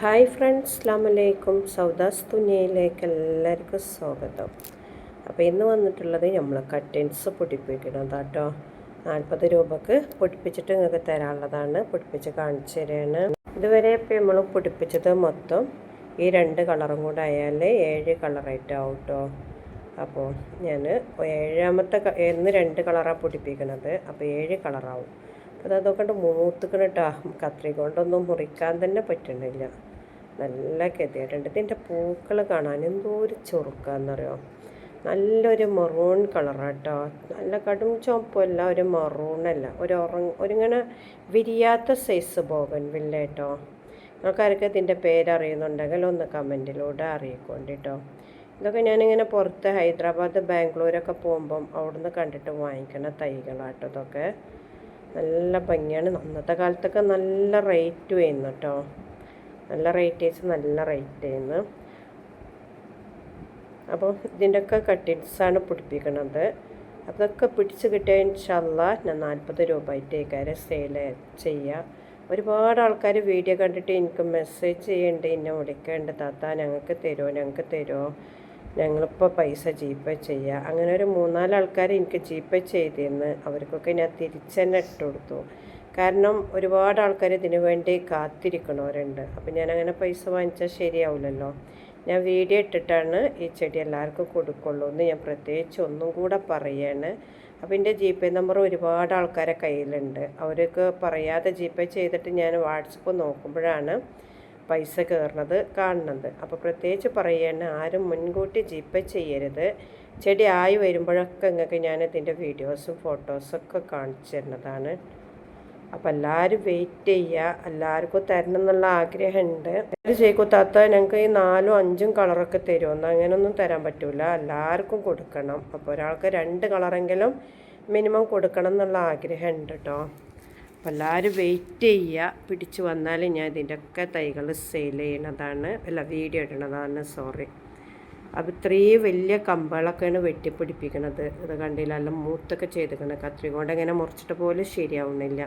Hi friends അസ്ലാമലൈക്കും സൗദാസ് തുനിയയിലേക്ക് എല്ലാവർക്കും സ്വാഗതം. അപ്പോൾ ഇന്ന് വന്നിട്ടുള്ളത് നമ്മൾ കട്ടിൻസ് പൊടിപ്പിക്കണം കേട്ടോ നാൽപ്പത് രൂപക്ക് പൊടിപ്പിച്ചിട്ട് നിങ്ങൾക്ക് തരാനുള്ളതാണ്. പൊടിപ്പിച്ച് കാണിച്ചു തരാണ്. ഇതുവരെ ഇപ്പോൾ നമ്മൾ പൊടിപ്പിച്ചത് മൊത്തം ഈ രണ്ട് കളറും കൂടെ ആയാൽ ഏഴ് കളറായിട്ടാവും കേട്ടോ അപ്പോൾ ഞാൻ ഏഴാമത്തെ ഇന്ന് രണ്ട് കളറാണ് പൊടിപ്പിക്കണത്. അപ്പോൾ ഏഴ് കളറാവും. അപ്പോൾ അതൊക്കെ മൂത്തുക്കണ കേട്ടോ കത്രി കൊണ്ടൊന്നും മുറിക്കാൻ തന്നെ പറ്റണില്ല. നല്ല ഗതിയായിട്ടുണ്ട് ഇതിന്റെ പൂക്കൾ കാണാൻ എന്തോ ഒരു ചൊറുക്കാന്നറിയോ? നല്ലൊരു മെറൂൺ കളറാട്ടോ നല്ല കടും ചുവപ്പല്ല ഒരു മെറൂണല്ല ഒരു ഉറങ്ങ ഒരിങ്ങനെ വിരിയാത്ത സൈസ് ബോഗൻ വില്ല കേട്ടോ നിങ്ങൾക്കാർക്ക് ഇതിന്റെ പേരറിയുന്നുണ്ടെങ്കിൽ ഒന്ന് കമന്റിലൂടെ അറിയിക്കൊണ്ടിട്ടോ ഇതൊക്കെ ഞാനിങ്ങനെ പുറത്ത് ഹൈദരാബാദ് ബാംഗ്ലൂരൊക്കെ പോകുമ്പം അവിടുന്ന് കണ്ടിട്ട് വാങ്ങിക്കണ തൈകളാട്ടോ ഇതൊക്കെ. നല്ല ഭംഗിയാണ്. അന്നത്തെ കാലത്തൊക്കെ നല്ല റേറ്റ് ചെയ്യുന്നു കേട്ടോ നല്ല റേറ്റ് വെച്ച് നല്ല റേറ്റ് ആയിരുന്നു. അപ്പോൾ ഇതിന്റെയൊക്കെ കട്ടിങ്സാണ് പിടിപ്പിക്കുന്നത് അതൊക്കെ പിടിച്ച് കിട്ടിയ ഇൻഷല്ല ഞാൻ നാൽപ്പത് രൂപ ആയിട്ടേക്കാരെ സെയിൽ ചെയ്യുക ഒരുപാട് ആൾക്കാർ വീഡിയോ കണ്ടിട്ട് എനിക്ക് മെസ്സേജ് ചെയ്യേണ്ടത് എന്നെ വിളിക്കേണ്ട താത്ത ഞങ്ങൾക്ക് തരുമോ ഞങ്ങൾക്ക് തരുമോ ഞങ്ങളിപ്പോൾ പൈസ ജിപേ ചെയ്യുക അങ്ങനെ ഒരു മൂന്നാൽ ആൾക്കാർ എനിക്ക് ജിപേ ചെയ്തിരുന്ന് അവർക്കൊക്കെ ഞാൻ തിരിച്ച് തന്നെ ഇട്ട് കൊടുത്തു. കാരണം ഒരുപാട് ആൾക്കാർ ഇതിനു വേണ്ടി കാത്തിരിക്കണവരുണ്ട്. അപ്പം ഞാൻ അങ്ങനെ പൈസ വാങ്ങിച്ചാൽ ശരിയാവില്ലല്ലോ ഞാൻ വീഡിയോ ഇട്ടിട്ടാണ് ഈ ചെടി എല്ലാവർക്കും കൊടുക്കുള്ളൂ എന്ന് ഞാൻ പ്രത്യേകിച്ച് ഒന്നും കൂടെ പറയാണ്. അപ്പോൾ എന്റെ ജി പേ നമ്പർ ഒരുപാട് ആൾക്കാരെ കയ്യിലുണ്ട്. അവർക്ക് പറയാതെ ജി പേ ചെയ്തിട്ട് ഞാൻ വാട്സപ്പ് നോക്കുമ്പോഴാണ് പൈസ കയറുന്നത് കാണുന്നത് അപ്പോൾ പ്രത്യേകിച്ച് പറയാണ് ആരും മുൻകൂട്ടി ജീപ്പ ചെയ്യരുത്. ചെടി ആയി വരുമ്പോഴൊക്കെ നിങ്ങൾക്ക് ഞാൻ ഇതിന്റെ വീഡിയോസും ഫോട്ടോസൊക്കെ കാണിച്ചു തരുന്നതാണ്. അപ്പോൾ എല്ലാവരും വെയിറ്റ് ചെയ്യുക. എല്ലാവർക്കും തരണം എന്നുള്ള ആഗ്രഹമുണ്ട്. അത് ചെയ്ക്കൂത്താത്ത ഞങ്ങൾക്ക് ഈ നാലും അഞ്ചും കളറൊക്കെ തരുമെന്ന് അങ്ങനെയൊന്നും തരാൻ പറ്റില്ല എല്ലാവർക്കും കൊടുക്കണം. അപ്പോൾ ഒരാൾക്ക് രണ്ട് കളറെങ്കിലും മിനിമം കൊടുക്കണം എന്നുള്ള ആഗ്രഹമുണ്ട് കേട്ടോ അപ്പോൾ എല്ലാവരും വെയിറ്റ് ചെയ്യുക. പിടിച്ചു വന്നാൽ ഞാൻ ഇതിന്റെയൊക്കെ തൈകൾ സെയിൽ ചെയ്യണതാണ്. അല്ല വീഡിയോ ഇടണതാണ്. സോറി അപ്പോൾ ഇത്രയും വലിയ കമ്പളൊക്കെയാണ് വെട്ടിപ്പിടിപ്പിക്കണത്. ഇത് കണ്ടില്ല? മൂത്തൊക്കെ ചെയ്തിരിക്കണം കത്രി കൊണ്ട് ഇങ്ങനെ മുറിച്ചിട്ട് പോലും ശരിയാവുന്നില്ല.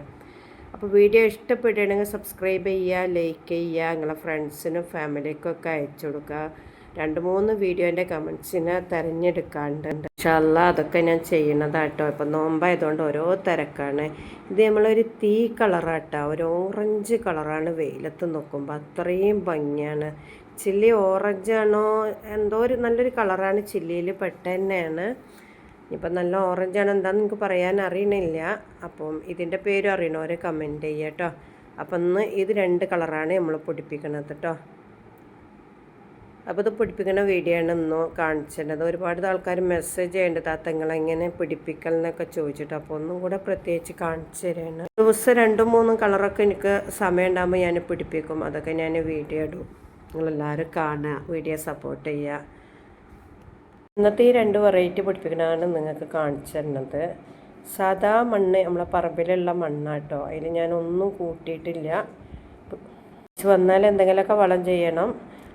അപ്പോൾ വീഡിയോ ഇഷ്ടപ്പെടുകയാണെങ്കിൽ സബ്സ്ക്രൈബ് ചെയ്യുക ലൈക്ക് ചെയ്യുക. നിങ്ങളെ ഫ്രണ്ട്സിനും ഫാമിലിക്കൊക്കെ അയച്ചു കൊടുക്കുക. രണ്ട് മൂന്ന് വീഡിയോന്റെ കമൻസിനെ തിരഞ്ഞെടുക്കാണ്ട്. ഇൻഷാല്ലാ അതൊക്കെ ഞാൻ ചെയ്യണതാട്ടോ. ഇപ്പം നോമ്പായതുകൊണ്ട് ഓരോ തിരക്കാണ്. ഇത് നമ്മളൊരു തീ കളറാട്ടോ. ഒരു ഓറഞ്ച് കളറാണ് വെയിലത്ത് നോക്കുമ്പോൾ അത്രയും ഭംഗിയാണ്. ചില്ലി ഓറഞ്ച് ആണോ? എന്തോ ഒരു നല്ലൊരു കളറാണ് ചില്ലിയിൽ പെട്ടെന്നെയാണ്. ഇപ്പം നല്ല ഓറഞ്ചാണ് എന്താണെന്ന് നിങ്ങൾക്ക് പറയാൻ അറിയണില്ല. അപ്പം ഇതിന്റെ പേരും അറിയണവരെ കമന്റ് ചെയ്യാം കേട്ടോ അപ്പം ഇന്ന് ഇത് രണ്ട് കളറാണ് നമ്മൾ പൊടിപ്പിക്കണത് കേട്ടോ അപ്പോൾ ഇത് പിടിപ്പിക്കുന്ന വീഡിയോ ആണ് ഇന്നോ കാണിച്ചിട്ടുള്ളത് ഒരുപാട് ആൾക്കാർ മെസ്സേജ് ചെയ്യേണ്ടത് താത്തങ്ങൾ എങ്ങനെ പിടിപ്പിക്കൽ എന്നൊക്കെ ചോദിച്ചിട്ട് അപ്പോൾ ഒന്നും കൂടെ പ്രത്യേകിച്ച് കാണിച്ചു തരാണ്. ദിവസം രണ്ടും മൂന്നും കളറൊക്കെ എനിക്ക് സമയം ഉണ്ടാകുമ്പോൾ ഞാൻ പിടിപ്പിക്കും. അതൊക്കെ ഞാൻ വീഡിയോ ഇടും. നിങ്ങളെല്ലാവരും കാണുക വീഡിയോ സപ്പോർട്ട് ചെയ്യുക. ഇന്നത്തെ ഈ രണ്ട് വെറൈറ്റി പിടിപ്പിക്കണതാണ് നിങ്ങൾക്ക് കാണിച്ചു തരുന്നത്. സാധാ മണ്ണ് നമ്മളെ പറമ്പിലുള്ള മണ്ണാട്ടോ. അതിൽ ഞാനൊന്നും കൂട്ടിയിട്ടില്ല. വന്നാൽ എന്തെങ്കിലുമൊക്കെ വളം ചെയ്യണം.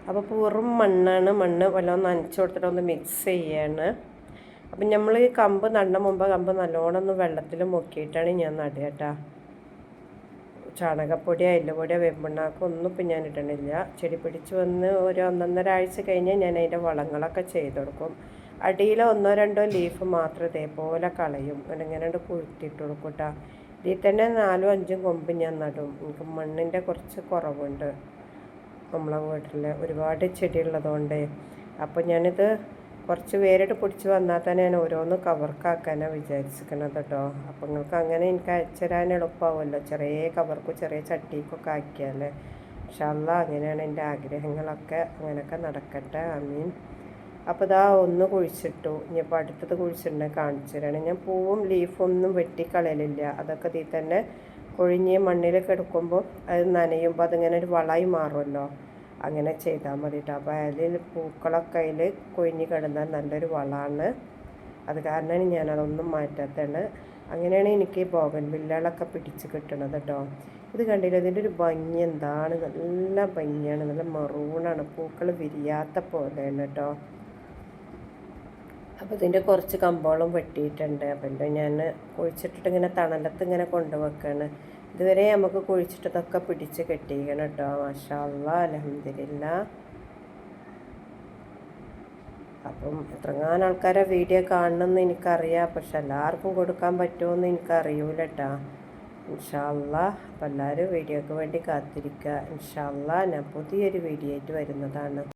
അപ്പോൾ വെറും മണ്ണാണ് മണ്ണ് വല്ലതും നനച്ച് കൊടുത്തിട്ട് ഒന്ന് മിക്സ് ചെയ്യാണ്. അപ്പം നമ്മൾ ഈ കമ്പ് നടണ മുമ്പ് കമ്പ് നല്ലോണം ഒന്ന് വെള്ളത്തിൽ മുക്കിയിട്ടാണ് ഞാൻ നടുക കേട്ടോ. ചാണകപ്പൊടിയോ എല്ലുപൊടിയോ വെമ്പുണ്ണാക്കോ ഒന്നും ഇപ്പം ഞാൻ ഇടണില്ല. ചെടി പിടിച്ച് വന്ന് ഒരു ഒന്നൊന്നര ആഴ്ച കഴിഞ്ഞാൽ ഞാൻ അതിന്റെ വളങ്ങളൊക്കെ ചെയ്ത് കൊടുക്കും. അടിയിൽ ഒന്നോ രണ്ടോ ലീഫ് മാത്രം ഇതേപോലെ കളയും. ഇങ്ങനെ കുഴുത്തിട്ട് കൊടുക്കും കേട്ടോ. ഇതിൽ തന്നെ നാലും അഞ്ചും കൊമ്പ് ഞാൻ നടും. എനിക്ക് മണ്ണിന്റെ കുറച്ച് കുറവുണ്ട്. നമ്മളെ വീട്ടിൽ ഒരുപാട് ചെടിയുള്ളതുകൊണ്ട്. അപ്പോൾ ഞാനിത് കുറച്ച് പേരിട്ട് പിടിച്ച് വന്നാൽ തന്നെ ഞാൻ ഓരോന്ന് കവർക്കാക്കാനാണ് വിചാരിച്ചിരിക്കണത് കേട്ടോ അപ്പോൾ നിങ്ങൾക്ക് അങ്ങനെ എനിക്ക് അയച്ചുതരാൻ എളുപ്പമാവുമല്ലോ ചെറിയ കവർക്കും ചെറിയ ചട്ടിക്കൊക്കെ ആക്കിയാൽ ഷല്ല അങ്ങനെയാണ് എന്റെ ആഗ്രഹങ്ങളൊക്കെ. അങ്ങനെയൊക്കെ നടക്കട്ടെ. അമീൻ അപ്പോൾ ഇതാ ഒന്ന് കുഴിച്ചിട്ടു. ഇനിയിപ്പോൾ അടുത്തത് കുഴിച്ചിട്ടുണ്ടെങ്കിൽ കാണിച്ചു തരാണ്. ഞാൻ പൂവും ലീഫും ഒന്നും വെട്ടിക്കളയലില്ല. അതൊക്കെ ഇതിൽ തന്നെ കൊഴിഞ്ഞ് മണ്ണിൽ കിടക്കുമ്പോൾ അത് നനയുമ്പോൾ അതിങ്ങനെ ഒരു വളമായി മാറുമല്ലോ അങ്ങനെ ചെയ്താൽ മതി കേട്ടോ അപ്പോൾ അതിൽ പൂക്കളൊക്കെ അതിൽ കൊഴിഞ്ഞ് കിടന്നാൽ നല്ലൊരു വളമാണ് അത് കാരണമാണ് ഞാനതൊന്നും മാറ്റാത്തതാണ് അങ്ങനെയാണ് എനിക്ക് ബോഗൻ വില്ലകളൊക്കെ പിടിച്ച് കിട്ടണത് കേട്ടോ ഇത് കണ്ടില്ല? ഇതിന്റെ ഒരു ഭംഗി എന്താണ്? നല്ല ഭംഗിയാണ്. നല്ല മെറൂണാണ്. പൂക്കൾ വിരിയാത്ത പോലെയാണ് കേട്ടോ അപ്പോൾ ഇതിന്റെ കുറച്ച് കമ്പോളം വെട്ടിയിട്ടുണ്ട്. അപ്പോൾ ഇത് ഞാൻ കുഴിച്ചിട്ടിട്ട് ഇങ്ങനെ തണലത്ത് ഇങ്ങനെ കൊണ്ടുവെക്കാണ്. ഇതുവരെ നമുക്ക് കുഴിച്ചിട്ടതൊക്കെ പിടിച്ച് കെട്ടിയിരിക്കണം കേട്ടോ. മാഷാള്ള അലഹമില്ല അപ്പം എത്രങ്ങാനും ആൾക്കാരെ വീഡിയോ കാണണമെന്ന് എനിക്കറിയാം. പക്ഷെ എല്ലാവർക്കും കൊടുക്കാൻ പറ്റുമെന്ന് എനിക്കറിയൂല കേട്ടോ. ഇൻഷാല്ല അപ്പം എല്ലാവരും വീഡിയോക്ക് വേണ്ടി കാത്തിരിക്കുക. ഇൻഷാല്ല ഞാൻ പുതിയൊരു വീഡിയോ ആയിട്ട് വരുന്നതാണ്.